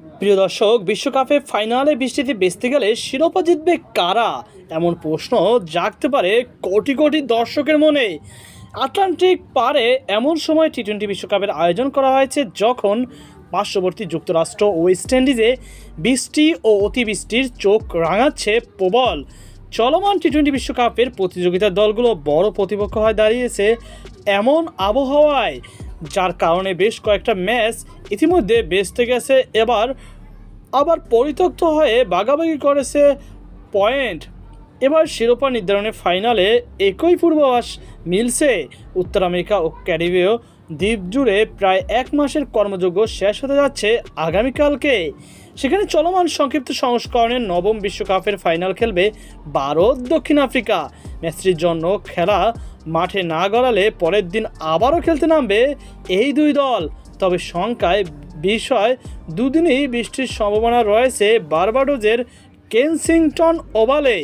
প্রিয় দর্শক, বিশ্বকাপে ফাইনালে বৃষ্টিতে বেচতে গেলে শিরোপা জিতবে কারা? এমন প্রশ্ন জাগতে পারে কোটি কোটি দর্শকের মনে। আটলান্টিক পারে এমন সময় টি টোয়েন্টি বিশ্বকাপের আয়োজন করা হয়েছে যখন পার্শ্ববর্তী যুক্তরাষ্ট্র ওয়েস্ট ইন্ডিজে বৃষ্টি ও অতিবৃষ্টির চোখ রাঙাচ্ছে প্রবল। চলমান টি টোয়েন্টি বিশ্বকাপের প্রতিযোগিতার দলগুলো বড় প্রতিপক্ষ হয়ে দাঁড়িয়েছে এমন আবহাওয়ায়। যার কারণে বেশ কয়েকটা ম্যাচ ইতিমধ্যে বেচতে গেছে। এবার, আবার পরিত্যক্ত হয়ে বাগাবাগি করেছে পয়েন্ট এবার শিরোপা নির্ধারণে ফাইনালে একই পূর্বাভাস মিলছে উত্তর আমেরিকা ও ক্যারিবীয় দ্বীপ জুড়ে প্রায় এক মাসের কর্মযোগ্য শেষ হতে যাচ্ছে আগামীকালকে। সেখানে চলমান সংক্ষিপ্ত সংস্করণের নবম বিশ্বকাপের ফাইনাল খেলবে ভারত দক্ষিণ আফ্রিকা। ম্যাচটির জন্য খেলা মাঠে না গড়ালে পরের দিন আবারও খেলতে নামবে এই দুই দল। তবে শঙ্কায় বিষয়, দুদিনই বৃষ্টির সম্ভাবনা রয়েছে বারবাডোজের কেনসিংটন ওভালে।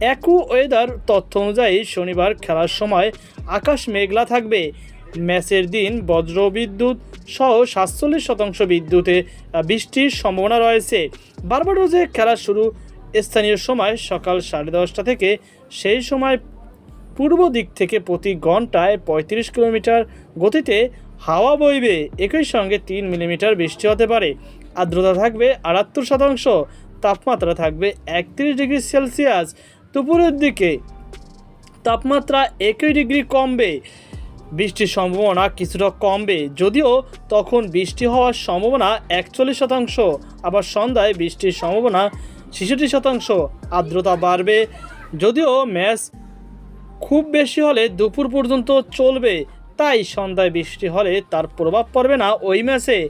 একু ওয়েদার তথ্য অনুযায়ী শনিবার খেলার সময় আকাশ মেঘলা থাকবে। ম্যাচের দিন বজ্রবিদ্যুৎ সহ সাতচল্লিশ শতাংশ বিদ্যুতে বৃষ্টির সম্ভাবনা রয়েছে। বারবাডোজে খেলা শুরু স্থানীয় সময় সকাল সাড়ে দশটা থেকে, সেই সময় পূর্ব দিক থেকে প্রতি ঘন্টায় পঁয়ত্রিশ কিলোমিটার গতিতে হাওয়া বইবে। একই সঙ্গে তিন মিলিমিটার বৃষ্টি হতে পারে। আর্দ্রতা থাকবে আটাত্তর শতাংশ, তাপমাত্রা থাকবে একত্রিশ ডিগ্রি সেলসিয়াস। দুপুরের দিকে তাপমাত্রা একই ডিগ্রি কমবে। বৃষ্টির সম্ভাবনা কিছুটা কমবে, যদিও তখন বৃষ্টি হওয়ার সম্ভাবনা একচল্লিশ শতাংশ, আবার সন্ধ্যায় বৃষ্টির সম্ভাবনা ছেষট্টি শতাংশ, আর্দ্রতা বাড়বে। যদিও ম্যাচ খুব বেশি হলে দুপুর পর্যন্ত চলবে, তাই সন্ধ্যায় বৃষ্টি হলে তার প্রভাব পড়বে না ওই ম্যাচে।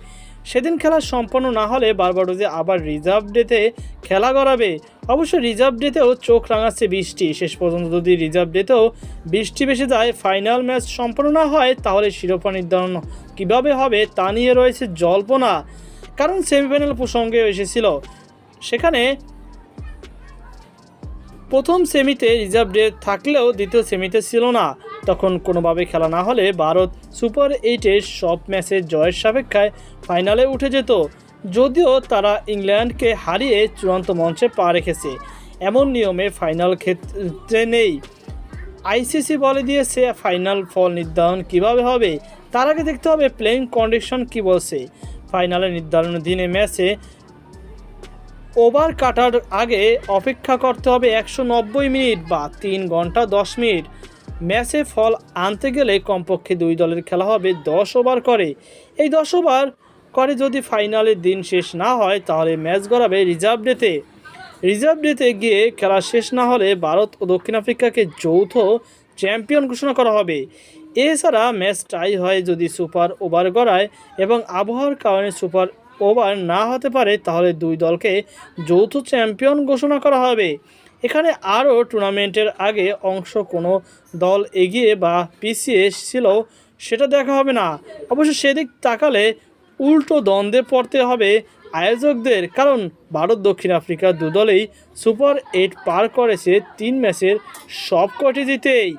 সেদিন খেলা সম্পন্ন না হলে বারবাডোজে আবার রিজার্ভ ডেতে খেলা করাবে অবশ্য রিজার্ভ ডেতেও চোখ রাঙাচ্ছে বৃষ্টি। শেষ পর্যন্ত যদি রিজার্ভ ডেতেও বৃষ্টি বেশি যায়, ফাইনাল ম্যাচ সম্পন্ন না হয়, তাহলে শিরোপা নির্ধারণ কীভাবে হবে তা নিয়ে রয়েছে জল্পনা। কারণ সেমিফাইনাল প্রসঙ্গে এসেছিল। সেখানে প্রথম সেমিতে রিজার্ভ ডে থাকলেও দ্বিতীয় সেমিতে ছিল না। তখন কোনোভাবে খেলা না হলে ভারত সুপার এইটের সব ম্যাচে জয়ের সাপেক্ষায় ফাইনালে উঠে যেত। যদিও তারা ইংল্যান্ডকে হারিয়ে চূড়ান্ত মঞ্চে পা রেখেছে। এমন নিয়মে ফাইনাল ক্ষেত্রে নেই। আইসিসি বলে দিয়েছে, ফাইনাল ফল নির্ধারণ কীভাবে হবে? তার আগে দেখতে হবে প্লেইং কন্ডিশন কি বলছে? ফাইনালে নির্ধারণের দিনে ম্যাচে ওভার কাটার আগে অপেক্ষা করতে হবে একশো নব্বই মিনিট বা তিন ঘণ্টা দশ মিনিট। ম্যাচে ফল আনতে গেলে কমপক্ষে দুই দলের খেলা হবে দশ ওভার করে। এই দশ ওভার করে যদি ফাইনালের দিন শেষ না হয়, তাহলে ম্যাচ গড়াবে রিজার্ভ ডেতে। রিজার্ভ ডেতে গিয়ে খেলা শেষ না হলে ভারত ও দক্ষিণ আফ্রিকাকে যৌথ চ্যাম্পিয়ন ঘোষণা করা হবে। এছাড়া ম্যাচ টাই হয় যদি সুপার ওভার গড়ায় এবং আবহাওয়ার কারণে সুপার ওভার না হতে পারে, তাহলে দুই দলকে যৌথ চ্যাম্পিয়ন ঘোষণা করা হবে। এখানে আরও টুর্নামেন্টের আগে অংশ কোনো দল এগিয়ে বা পিছিয়ে ছিল, সেটা দেখা হবে না। অবশ্য সেদিক তাকালে উল্টো দ্বন্দ্বে পড়তে হবে আয়োজকদের, কারণ ভারত দক্ষিণ আফ্রিকা দুদলেই সুপার এইট পার করেছে তিন ম্যাচের সব কটি জিতেই।